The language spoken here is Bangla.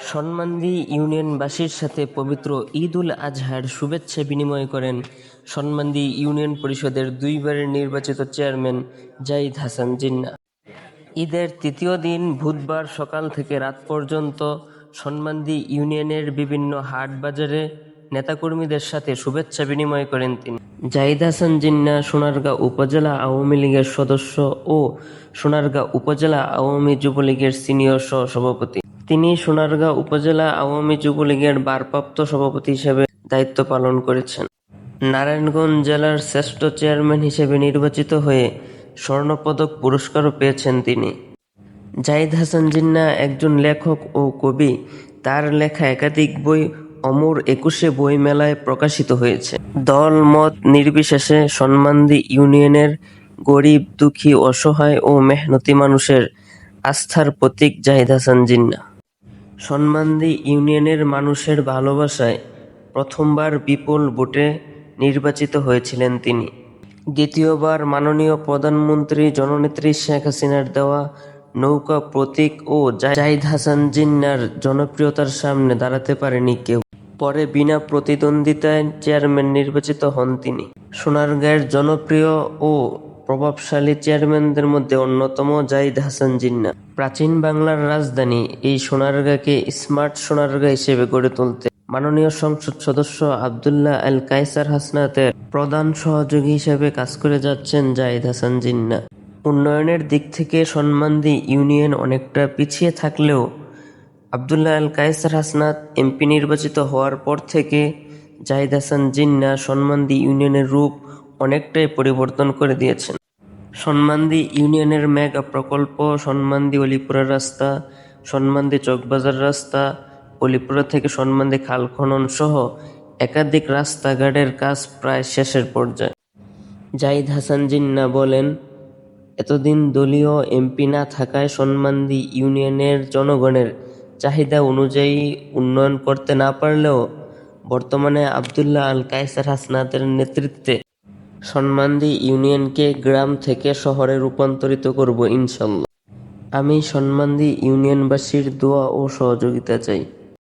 সন্মান্দি ইউনিয়নবাসীর সাথে পবিত্র ঈদ উল আজহার শুভেচ্ছা বিনিময় করেন সন্মান্দি ইউনিয়ন পরিষদের দুইবারের নির্বাচিত চেয়ারম্যান জাহিদ হাসান জিন্না। ঈদের তৃতীয় দিন বুধবার সকাল থেকে রাত পর্যন্ত সন্মানদি ইউনিয়নের বিভিন্ন হাট বাজারে নেতাকর্মীদের সাথে শুভেচ্ছা বিনিময় করেন তিনি। জাহিদ হাসান জিন্না সোনারগাঁ উপজেলা আওয়ামী লীগের সদস্য ও সোনারগাঁ উপজেলা আওয়ামী যুবলীগের সিনিয়র সহ সভাপতি তিনি সোনারগাঁ উপজেলা আওয়ামী যুবলীগের ভারপ্রাপ্ত সভাপতি হিসেবে দায়িত্ব পালন করেছেন। নারায়ণগঞ্জ জেলার শ্রেষ্ঠ চেয়ারম্যান হিসেবে নির্বাচিত হয়ে স্বর্ণপদক পুরস্কারও পেয়েছেন তিনি। জাহিদ হাসান জিন্না একজন লেখক ও কবি। তার লেখা একাধিক বই অমর একুশে বই মেলায় প্রকাশিত হয়েছে। দল, মত নির্বিশেষে সন্মান্দি ইউনিয়নের গরিব, দুঃখী, অসহায় ও মেহনতি মানুষের আস্থার প্রতীক জাহিদ হাসান জিন্না। সন্মান্দি ইউনিয়নের মানুষের ভালোবাসায় প্রথমবার বিপুল ভোটে নির্বাচিত হয়েছিলেন তিনি। দ্বিতীয়বার মাননীয় প্রধানমন্ত্রী জননেত্রী শেখ হাসিনার দেওয়া নৌকা প্রতীক ও জাহিদ হাসান জিন্নার জনপ্রিয়তার সামনে দাঁড়াতে পারেনি কেউ। পরে বিনা প্রতিদ্বন্দ্বিতায় চেয়ারম্যান নির্বাচিত হন তিনি। সোনারগাঁয়ের জনপ্রিয় ও প্রভাবশালী চেয়ারম্যানদের মধ্যে অন্যতম জাহিদ হাসান জিন্না। প্রাচীন বাংলার রাজধানী এই সোনারগাঁকে স্মার্ট সোনারগাঁ হিসেবে গড়ে তুলতে মাননীয় সংসদ সদস্য আবদুল্লাহ আল কায়সার হাসনাতের প্রধান সহযোগী হিসেবে কাজ করে যাচ্ছেন জাহিদ হাসান জিন্না। উন্নয়নের দিক থেকে সন্মান্দি ইউনিয়ন অনেকটা পিছিয়ে থাকলেও আবদুল্লাহ আল কায়েসার হাসনাত এমপি নির্বাচিত হওয়ার পর থেকে জাহিদ হাসান জিন্না সন্মান্দি ইউনিয়নের রূপ অনেকটাই পরিবর্তন করে দিয়েছেন। সন্মান্দি ইউনিয়নের মেগা প্রকল্প, সন্মান্দি অলিপুরা রাস্তা, সন্মান্দি চকবাজার রাস্তা, অলিপুরা থেকে সন্মান্দি খাল খনন সহ একাধিক রাস্তাঘাটের কাজ প্রায় শেষের পর্যায়ে। জাহিদ হাসান জিন্না বলেন, এতদিন দলীয় এমপি না থাকায় সন্মান্দি ইউনিয়নের জনগণের চাহিদা অনুযায়ী উন্নয়ন করতে না পারলেও বর্তমানে আবদুল্লাহ আল কায়সার হাসনাতের নেতৃত্বে সন্মান্দি ইউনিয়নকে গ্রাম থেকে শহরে রূপান্তরিত করব ইনশাল্লাহ। আমি সন্মানদি ইউনিয়নবাসীর দোয়া ও সহযোগিতা চাই।